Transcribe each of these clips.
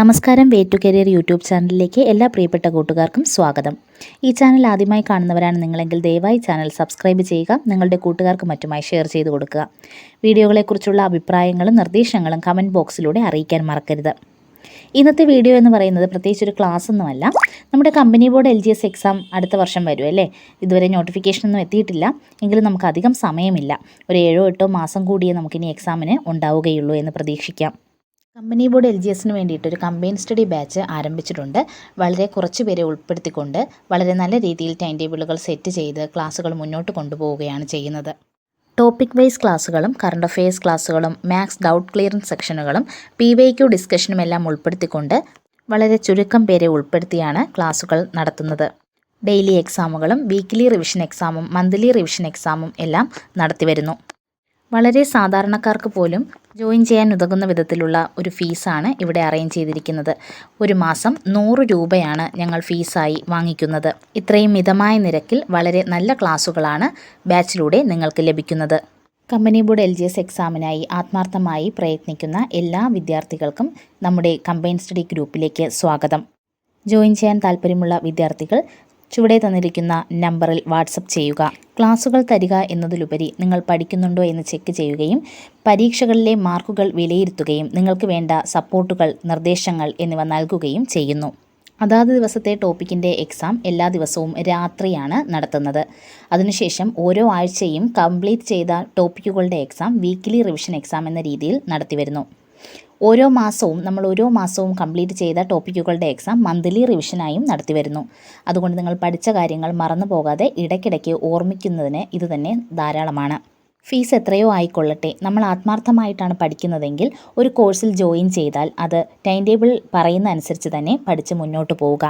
നമസ്കാരം way to career YouTube ചാനലിലേക്ക് എല്ലാ പ്രിയപ്പെട്ട കൂട്ടുകാർക്കും സ്വാഗതം. ഈ ചാനൽ ആദ്യമായി കാണുന്നവരാണ് നിങ്ങളെങ്കിൽ ദയവായി ചാനൽ സബ്സ്ക്രൈബ് ചെയ്യുക നിങ്ങളുടെ കൂട്ടുകാർക്ക് മറ്റുമായി ഷെയർ ചെയ്ത് കൊടുക്കുക. വീഡിയോകളെക്കുറിച്ചുള്ള അഭിപ്രായങ്ങളും നിർദ്ദേശങ്ങളും കമന്റ് ബോക്സിലൂടെ അറിയിക്കാൻ മറക്കരുത്. ഇന്നത്തെ വീഡിയോ എന്ന് പറയുന്നത് പ്രത്യേകിച്ച് ഒരു ക്ലാസ് ഒന്നുമല്ല നമ്മുടെ company board L G S exam അടുത്ത വർഷം വരും അല്ലേ? ഇതുവരെ നോട്ടിഫിക്കേഷൻ ഒന്നും എത്തിയിട്ടില്ല. എങ്കിലും നമുക്ക് അധികം സമയമില്ല. ഒരു ഏഴോ എട്ടോ മാസം കൂടിയേ നമുക്കിനി എക്സാമിന് ഉണ്ടാവുകയുള്ളൂ എന്ന് പ്രതീക്ഷിക്കാം. കമ്പനി ബോർഡ് എൽ ജി എസിന് വേണ്ടിയിട്ട് ഒരു കമ്പൈൻ സ്റ്റഡി ബാച്ച് ആരംഭിച്ചിട്ടുണ്ട്. വളരെ കുറച്ച് പേരെ ഉൾപ്പെടുത്തിക്കൊണ്ട് വളരെ നല്ല രീതിയിൽ ടൈം ടേബിളുകൾ സെറ്റ് ചെയ്ത് ക്ലാസ്സുകൾ മുന്നോട്ട് കൊണ്ടുപോവുകയാണ് ചെയ്യുന്നത്. ടോപ്പിക് വൈസ് ക്ലാസ്സുകളും കറണ്ട് അഫയേഴ്സ് ക്ലാസ്സുകളും മാത്സ് ഡൗട്ട് ക്ലിയറൻസ് സെക്ഷനുകളും പി വൈ ക്യു ഡിസ്കഷനും എല്ലാം ഉൾപ്പെടുത്തിക്കൊണ്ട് വളരെ ചുരുക്കം പേരെ ഉൾപ്പെടുത്തിയാണ് ക്ലാസ്സുകൾ നടത്തുന്നത്. ഡെയിലി എക്സാമുകളും വീക്ക്ലി റിവിഷൻ എക്സാമും മന്ത്ലി റിവിഷൻ എക്സാമും എല്ലാം നടത്തിവരുന്നു. വളരെ സാധാരണക്കാർക്ക് പോലും ജോയിൻ ചെയ്യാൻ ഉതകുന്ന വിധത്തിലുള്ള ഒരു ഫീസാണ് ഇവിടെ അറേഞ്ച് ചെയ്തിരിക്കുന്നത്. ഒരു മാസം നൂറ് രൂപയാണ് ഞങ്ങൾ ഫീസായി വാങ്ങിക്കുന്നത്. ഇത്രയും മിതമായ നിരക്കിൽ വളരെ നല്ല ക്ലാസ്സുകളാണ് ബാച്ചിലൂടെ നിങ്ങൾക്ക് ലഭിക്കുന്നത്. Company board L G S എക്സാമിനായി ആത്മാർത്ഥമായി പ്രയത്നിക്കുന്ന എല്ലാ വിദ്യാർത്ഥികൾക്കും നമ്മുടെ കമ്പൈൻ സ്റ്റഡി ഗ്രൂപ്പിലേക്ക് സ്വാഗതം. ജോയിൻ ചെയ്യാൻ താല്പര്യമുള്ള വിദ്യാർത്ഥികൾ ചുവടെ തന്നിരിക്കുന്ന നമ്പറിൽ വാട്സപ്പ് ചെയ്യുക. ക്ലാസുകൾ തരിക എന്നതിലുപരി നിങ്ങൾ പഠിക്കുന്നുണ്ടോ എന്ന് ചെക്ക് ചെയ്യുകയും പരീക്ഷകളിലെ മാർക്കുകൾ വിലയിരുത്തുകയും നിങ്ങൾക്ക് വേണ്ട സപ്പോർട്ടുകൾ നിർദ്ദേശങ്ങൾ എന്നിവ നൽകുകയും ചെയ്യുന്നു. അതാത് ദിവസത്തെ ടോപ്പിക്കിന്റെ എക്സാം എല്ലാ ദിവസവും രാത്രിയാണ് നടത്തുന്നത്. അതിനുശേഷം ഓരോ ആഴ്ചയും കംപ്ലീറ്റ് ചെയ്ത ടോപ്പിക്കുകളുടെ എക്സാം വീക്കിലി റിവിഷൻ എക്സാം എന്ന രീതിയിൽ നടത്തിവരുന്നു. ഓരോ മാസവും നമ്മൾ ഓരോ മാസവും കംപ്ലീറ്റ് ചെയ്ത ടോപ്പിക്കുകളുടെ എക്സാം മന്ത്ലി റിവിഷനായും നടത്തി വരുന്നു. അതുകൊണ്ട് നിങ്ങൾ പഠിച്ച കാര്യങ്ങൾ മറന്നു പോകാതെ ഇടയ്ക്കിടയ്ക്ക് ഓർമ്മിക്കുന്നതിന് ഇതുതന്നെ ധാരാളമാണ്. ഫീസ് എത്രയോ ആയിക്കൊള്ളട്ടെ. നമ്മൾ ആത്മാർത്ഥമായിട്ടാണ് പഠിക്കുന്നതെങ്കിൽ ഒരു കോഴ്സിൽ ജോയിൻ ചെയ്താൽ അത് ടൈം ടേബിൾ പറയുന്ന അനുസരിച്ച് തന്നെ പഠിച്ച് മുന്നോട്ട് പോവുക.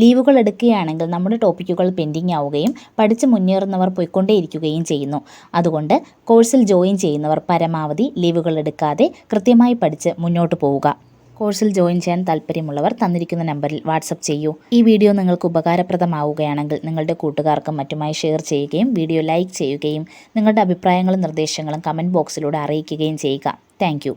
ലീവുകൾ എടുക്കുകയാണെങ്കിൽ നമ്മുടെ ടോപ്പിക്കുകൾ പെൻഡിങ് ആവുകയും പഠിച്ച് മുന്നേറുന്നവർ പോയിക്കൊണ്ടേയിരിക്കുകയും ചെയ്യുന്നു. അതുകൊണ്ട് കോഴ്സിൽ ജോയിൻ ചെയ്യുന്നവർ പരമാവധി ലീവുകൾ എടുക്കാതെ കൃത്യമായി പഠിച്ച് മുന്നോട്ട് പോവുക. കോഴ്സിൽ ജോയിൻ ചെയ്യാൻ താല്പര്യമുള്ളവർ തന്നിരിക്കുന്ന നമ്പറിൽ വാട്സപ്പ് ചെയ്യൂ. ഈ വീഡിയോ നിങ്ങൾക്ക് ഉപകാരപ്രദമാവുകയാണെങ്കിൽ നിങ്ങളുടെ കൂട്ടുകാർക്കും മറ്റുമായി ഷെയർ ചെയ്യുകയും വീഡിയോ ലൈക്ക് ചെയ്യുകയും നിങ്ങളുടെ അഭിപ്രായങ്ങളും നിർദ്ദേശങ്ങളും കമന്റ് ബോക്സിലൂടെ അറിയിക്കുകയും ചെയ്യുക. താങ്ക്